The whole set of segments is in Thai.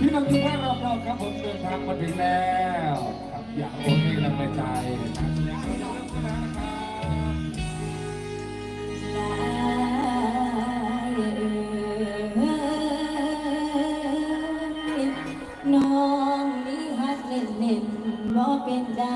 พี่น้องทุกท่านรอบรอๆครับผมเดินทางมาถึงแล้วครับอย่ากโอนให้กำใจน้องนี่ฮัดเล่นเล่นมอเป็นดา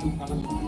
Thank you.